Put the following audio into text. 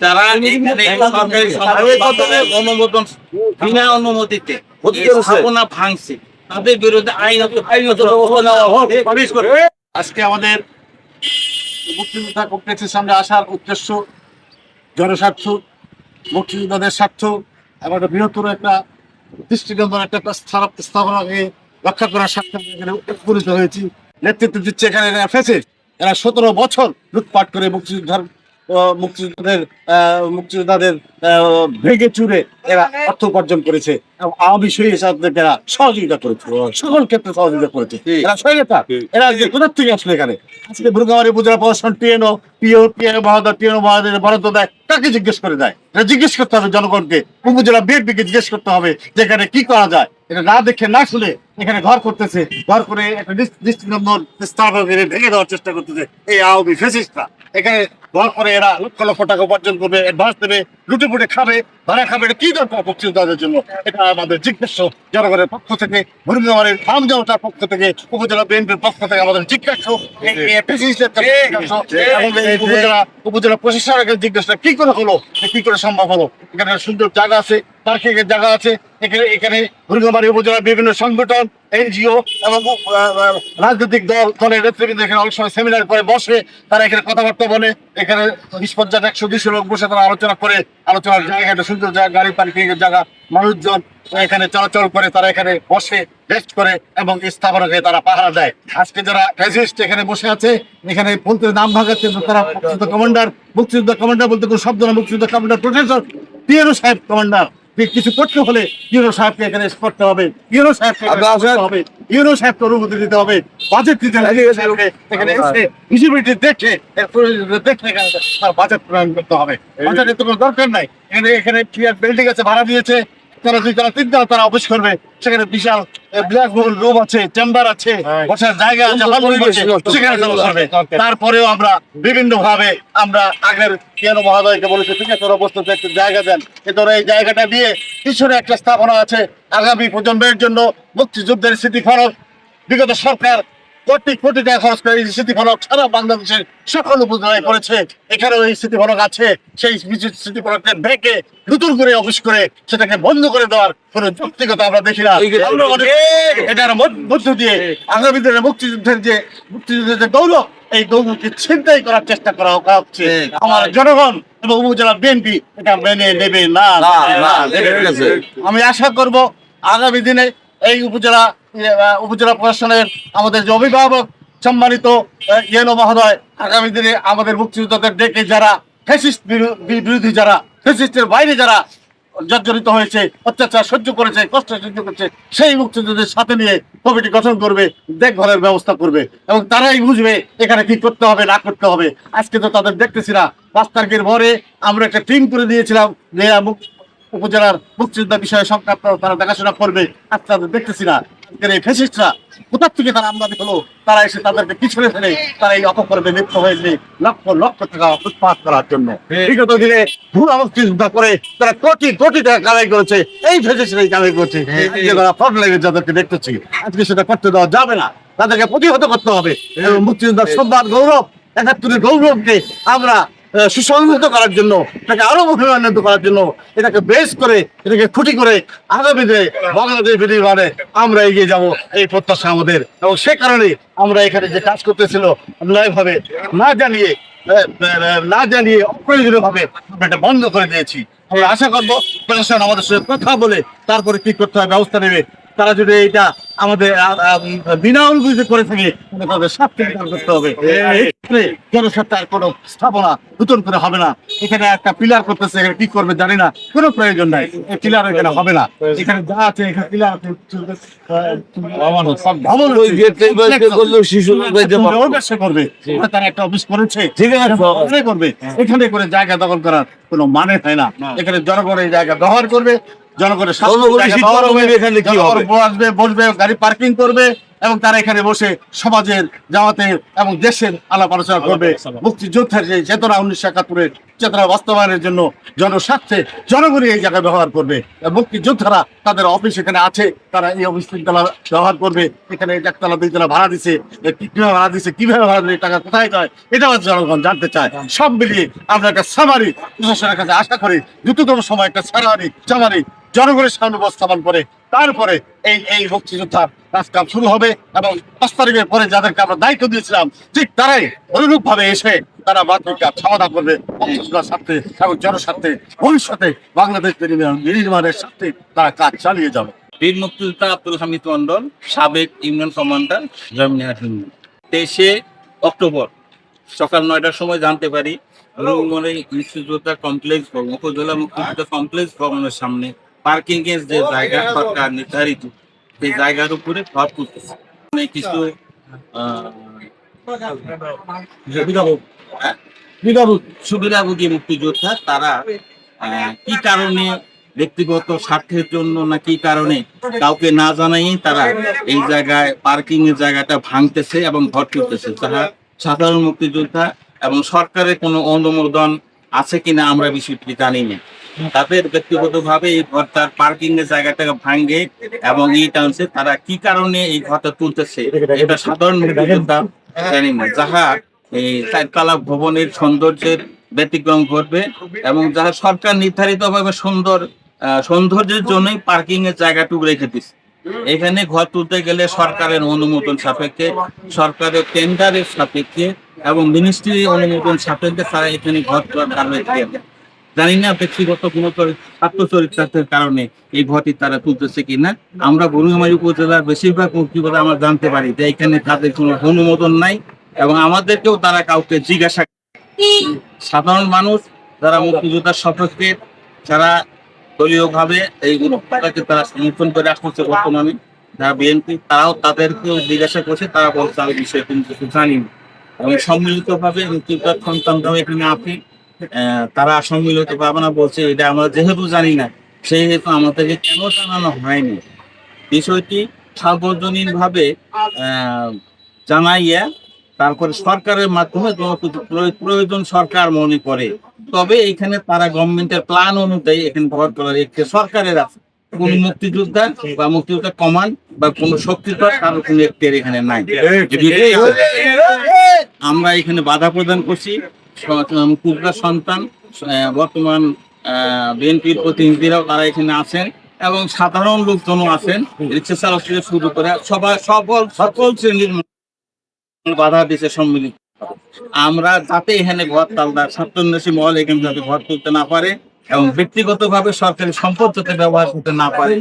তারা সরকারি অনুমোদন বিনা অনুমতিতে। স্থাপনা ভাঙছে। তাদের বিরুদ্ধে আইনত আইনত করে। আজকে আমাদের মুক্তিযোদ্ধা কমপ্লেক্সের সামনে আসার উদ্দেশ্য জনস্বার্থ মুক্তিযোদ্ধাদের স্বার্থ এবং একটা বৃহত্তর একটা দৃষ্টিনন্দন একটা একটা স্থাপ- স্থাপনাকে রক্ষা করার স্বার্থে এখানে হয়েছি। নেতৃত্ব দিচ্ছে এখানে এরা ফেসে এরা সতেরো বছর লুটপাট করে মুক্তিযোদ্ধার মুক্তিযোদ্ধাদের মুক্তিযোদ্ধাদের ভেঙে চুরে এরা অর্থ উপার্জন করেছে। আওয়ামী শহীদ এরা সহযোগিতা করেছে। সকল ক্ষেত্রে সহযোগিতা করেছে। এরা সহায়তা এরা আজকে কোথার থেকে আসলো এখানে? আজকে উপজেলা প্রশাসন টিএনও পিও টিএনও মহাদর টিএনও মহাদের বরাদ্দ দেয়। কাকে জিজ্ঞেস করে দেয়? এটা জিজ্ঞেস করতে হবে জনগণকে। উপজেলা বিএনপিকে জিজ্ঞেস করতে হবে যে এখানে কি করা যায়। এটা না দেখে না শুনে এখানে ঘর করতেছে। ঘর করে একটা দৃষ্টি- দৃষ্টিনন্দন স্থাপন ভেঙে দেওয়ার চেষ্টা করতেছে এই আওয়ামী ফেসিস্টরা এখানে ঘর করে এরা লক্ষ লক্ষ টাকা উপার্জন করবে অ্যাডভান্স দেবে লুটে পুটে খাবে ভাড়া খাবে এটা কি দরকার মুক্তিযোদ্ধাদের জন্য? এটা আমাদের জিজ্ঞাসা জনগণের পক্ষ থেকে মুরগিমারের ফার্ম জনতার পক্ষ থেকে উপজেলা বিএনপির পক্ষ থেকে আমাদের জিজ্ঞাসা উপজেলা উপজেলা প্রশাসনের জিজ্ঞাসা কি করে হলো কি করে সম্ভব হলো? এখানে সুন্দর জায়গা আছে পার্কিং এর জায়গা আছে এখানে এখানে মুরগিমারি উপজেলার বিভিন্ন সংগঠন এনজিও এবং রাজনৈতিক দল দলের নেতৃবৃন্দ এখানে অনেক সময় সেমিনার করে বসে তারা এখানে কথাবার্তা বলে এখানে বিশ একশো দুশো লোক বসে তারা আলোচনা করে, আলোচনার জায়গা সুন্দর জায়গা, গাড়ি পার্কিং এর জায়গা, মানুষজন এখানে চলাচল করে, তারা এখানে বসে রেস্ট করে এবং স্থাপন স্থাপনাকে তারা পাহারা দেয়। আজকে যারা ফ্যাসিস্ট এখানে বসে আছে, এখানে বলতে নাম ভাগাচ্ছে তারা মুক্তিযুদ্ধ কমান্ডার মুক্তিযুদ্ধ কমান্ডার বলতে কোনো শব্দ না, মুক্তিযুদ্ধ কমান্ডার প্রফেসর, পিএনও সাহেব কমান্ডার। কিছু করতে হলে ইউনো সাহেবকে এখানে করতে হবে। ইউরো সাহেবকে হবে। ইউরো সাহেবকে অনুমতি দিতে হবে। বাজেট দিতে হবে। এখানে এসে ভিজিবিলিটি দেখে দেখে তার বাজেট প্রণয়ন করতে হবে। বাজেটের তো কোনো দরকার নাই। এখানে এখানে ক্লিয়ার বিল্ডিং আছে ভাড়া দিয়েছে। তারা দুই তারা তিন তারা তারা অফিস করবে। সেখানে বিশাল ব্ল্যাক হোল রুম আছে চেম্বার আছে বসার জায়গা আছে সেখানে করবে তারপরেও আমরা বিভিন্ন ভাবে আমরা আগের কেন মহোদয়কে বলেছি ঠিক আছে ওরা বসতে একটু জায়গা দেন। কিন্তু ওরা এই জায়গাটা দিয়ে পিছনে একটা স্থাপনা আছে আগামী প্রজন্মের জন্য মুক্তিযুদ্ধের স্মৃতি ফলক বিগত সরকার কোটি কোটি টাকা খরচ করে এই স্মৃতি ফলক সারা বাংলাদেশের সকল উপজেলায় করেছে এখানেও এই স্মৃতি ফলক আছে। সেই স্মৃতি ফলককে ভেঙে নতুন করে অফিস করে সেটাকে বন্ধ করে দেওয়ার কোনো যৌক্তিকতা আমরা দেখি না। এটার মধ্য- দিয়ে আগামী দিনে মুক্তিযুদ্ধের যে মুক্তিযুদ্ধের যে গৌরব এই গৌরবকে ছিনতাই করার চেষ্টা করা হচ্ছে। আমার জনগণ এবং উপজেলা বিএনপি এটা মেনে নেবে না। আমি আশা করব আগামী দিনে এই উপজেলা উপজেলা প্রশাসনের আমাদের যে অভিভাবক সম্মানিত ইয়েনো মহোদয়, আগামী দিনে আমাদের মুক্তিযোদ্ধাদের ডেকে যারা ফ্যাসিস্ট বিরো- বিরোধী যারা ফেসিস্টের বাইরে যারা জর্জরিত হয়েছে, অত্যাচার সহ্য করেছে, কষ্ট সহ্য করেছে, সেই মুক্তিযোদ্ধাদের সাথে নিয়ে কমিটি গঠন করবে, দেখভালের ব্যবস্থা করবে এবং তারাই বুঝবে এখানে কি করতে হবে, না করতে হবে। আজকে তো তাদের দেখতেছি না। পাঁচ তারিখের পরে আমরা একটা টিম করে দিয়েছিলাম যে উপজেলার মুক্তিযোদ্ধা বিষয়ে সংক্রান্ত তারা দেখাশোনা করবে, আজ তাদের দেখতেছি না। এই ফেসিস্টরা কোথার থেকে তারা আমদানি হলো? তারা এসে তাদেরকে পিছনে ফেলে তারা এই অপকর্মে লিপ্ত হয়েছে লক্ষ লক্ষ টাকা উৎপাদ করার জন্য। বিগত দিনে ভুয়া মুক্তিযোদ্ধা করে তারা কোটি কোটি টাকা কামাই করেছে এই ফেসিস্টরাই কামাই করছে। আজকে তারা ফ্রন্ট যাদেরকে দেখতেছি আজকে সেটা করতে দেওয়া যাবে না। তাদেরকে প্রতিহত করতে হবে। এবং মুক্তিযোদ্ধার সম্মান গৌরব একাত্তরের গৌরবকে আমরা সুসংহত করার জন্য এটাকে আরও মহিমান্বিত করার জন্য, এটাকে বেস করে, এটাকে খুঁটি করে আগামী দিনে বাংলাদেশ বিনির্মাণে আমরা এগিয়ে যাব। এই প্রত্যাশা আমাদের। এবং সে কারণে আমরা এখানে যে কাজ করতেছিল অন্যায়ভাবে না জানিয়ে না জানিয়ে অপ্রয়োজনীয় ভাবে আমরা এটা বন্ধ করে দিয়েছি। আমরা আশা করব, প্রশাসন আমাদের সাথে কথা বলে তারপরে কি করতে হয়, ব্যবস্থা নেবে তারা যদি এটা আমাদের বিনা অনুমতিতে করে থাকে তাদের শাস্তি বিধান করতে হবে। এক্ষেত্রে জনস্বার্থের কোনো স্থাপনা নতুন করে হবে না। এখানে একটা পিলার করতেছে এখানে কি করবে জানি না। কোনো প্রয়োজন নাই। পিলার এখানে হবে না। এখানে যা আছে এখানে পিলার করবে। তারা একটা অফিস করেছে। করবে। এখানে করে জায়গা দখল করার কোনো মানে হয় না। এখানে জনগণ এই জায়গা ব্যবহার করবে। জনগণের বসবে গাড়ি পার্কিং করবে এবং তারা এখানে বসে সমাজের জামাতের এবং দেশের আলাপ আলোচনা করবে। মুক্তিযোদ্ধার যে চেতনা উনিশশো একাত্তরের চেতনা বাস্তবায়নের জন্য জনস্বার্থে জনগণই এই জায়গায় ব্যবহার করবে। এবং মুক্তিযোদ্ধারা তাদের অফিস এখানে আছে তারা এই অফিস তিনতলা ব্যবহার করবে। এখানে একতলা দুইতলা ভাড়া দিছে। কীভাবে ভাড়া দিছে কীভাবে ভাড়া দিলে টাকা কোথায় যায় এটা আমাদের জনগণ জানতে চায়। সব মিলিয়ে আমরা একটা সামারি প্রশাসনের কাছে আশা করি দ্রুততম সময় একটা সারারি সামারি জনগণের সামনে উপস্থাপন করে তারপরে এই এই মুক্তিযোদ্ধার কাজকাম শুরু হবে এবং পাঁচ তারিখের পরে যাদেরকে আমরা দায়িত্ব দিয়েছিলাম ঠিক তারাই অনুরূপ ভাবে এসে তারা কাজ সমাধান করবে মুক্তিযোদ্ধার স্বার্থে এবং জনস্বার্থে ভবিষ্যতে বাংলাদেশ বিনির্মাণের স্বার্থে তারা কাজ চালিয়ে যাবে। বীর মুক্তিযোদ্ধা আব্দুল হামিদ মন্ডল সাবেক ইউনিয়ন কমান্ডার তেইশে অক্টোবর সকাল নয়টার সময় জানতে পারি রুমনে মুক্তিযোদ্ধা কমপ্লেক্স ভবন উপজেলা মুক্তিযোদ্ধা কমপ্লেক্স ভবনের সামনে পার্কিং এর যে জায়গা সরকার নির্ধারিত সেই জায়গার উপরে ঘর তুলতেছে মানে কিছু সুবিধাভোগী মুক্তিযোদ্ধা তারা আহ, কি কারণে ব্যক্তিগত স্বার্থের জন্য না কি কারণে কাউকে না জানাই তারা এই জায়গায় পার্কিং এর জায়গাটা ভাঙতেছে এবং ঘর তুলতেছে? তারা সাধারণ মুক্তিযোদ্ধা এবং সরকারের কোনো অনুমোদন আছে কিনা আমরা বিষয়টি জানি না। তাদের ব্যক্তিগতভাবে এই ঘরটার পার্কিং এর জায়গাটাকে ভাঙে এবং এই টাউনসে তারা কি কারণে এই ঘরটা তুলতেছে, এটা সাধারণ জানি না। যাহা এই চারতলা ভবনের সৌন্দর্যের ব্যতিক্রম ঘটবে এবং যারা সরকার নির্ধারিত ভাবে সুন্দর সৌন্দর্যের জন্যই পার্কিং এর জায়গাটুকু রেখে দিচ্ছে এখানে ঘর তুলতে গেলে সরকারের অনুমোদন সাপেক্ষে, সরকারের টেন্ডারের সাপেক্ষে এবং মিনিস্ট্রি অনুমোদন সাপেক্ষে তারা এখানে ঘর তোলার কারণে জানি না ব্যক্তিগত কোনো ছাত্র চরিত্রের কারণে এই ঘরটি তারা তুলতেছে কিনা। আমরা গরুমারি উপজেলার বেশিরভাগ মুক্তিযোদ্ধা আমরা জানতে পারি যে এখানে তাদের কোনো অনুমোদন নাই এবং আমাদেরকেও তারা কাউকে জিজ্ঞাসা সাধারণ মানুষ যারা মুক্তিযোদ্ধার সপক্ষে, যারা দলীয়ভাবে এই গ্রুপটাকে তারা সমর্থন করে আসছে বর্তমানে, যারা বিএনপি, তারাও তাদেরকেও জিজ্ঞাসা করছে, তারা বলছে আমি বিষয়ে কিন্তু কিছু জানি না এবং সম্মিলিত ভাবে সন্তানরাও এখানে আছে আহ, তারা সম্মিলিত ভাবনা বলছে এটা আমরা যেহেতু জানি না সেহেতু আমাদেরকে কেন জানানো হয়নি বিষয়টি সার্বজনীন ভাবে আহ, জানাইয়া তারপরে সরকারের মাধ্যমে প্রয়োজন সরকার মনে করে তবে এখানে তারা গভর্নমেন্টের প্ল্যান অনুযায়ী এখানে ঘর করার একটি সরকারের আছে কোন মুক্তিযোদ্ধা বা মুক্তিযোদ্ধা কমান্ড বা কোন শক্তিধর কারও কোন একটি এখানে নাই হয়, আমরা এখানে বাধা প্রদান করছি। মুক্তিযোদ্ধার সন্তান বর্তমান বিএনপির প্রতিনিধিরাও তারা এখানে আছেন এবং সাধারণ লোকজনও আছেন। রিক্সা চালক থেকে শুরু করে সবাই সকল সকল শ্রেণির বাধা দিচ্ছে সম্মিলিত। আমরা যাতে এখানে ঘর তালদার ছাত্রন্যাসী মহল এখানে যাতে ঘর তুলতে না পারে এবং ব্যক্তিগতভাবে সরকারি সম্পদ যাতে ব্যবহার করতে না পারে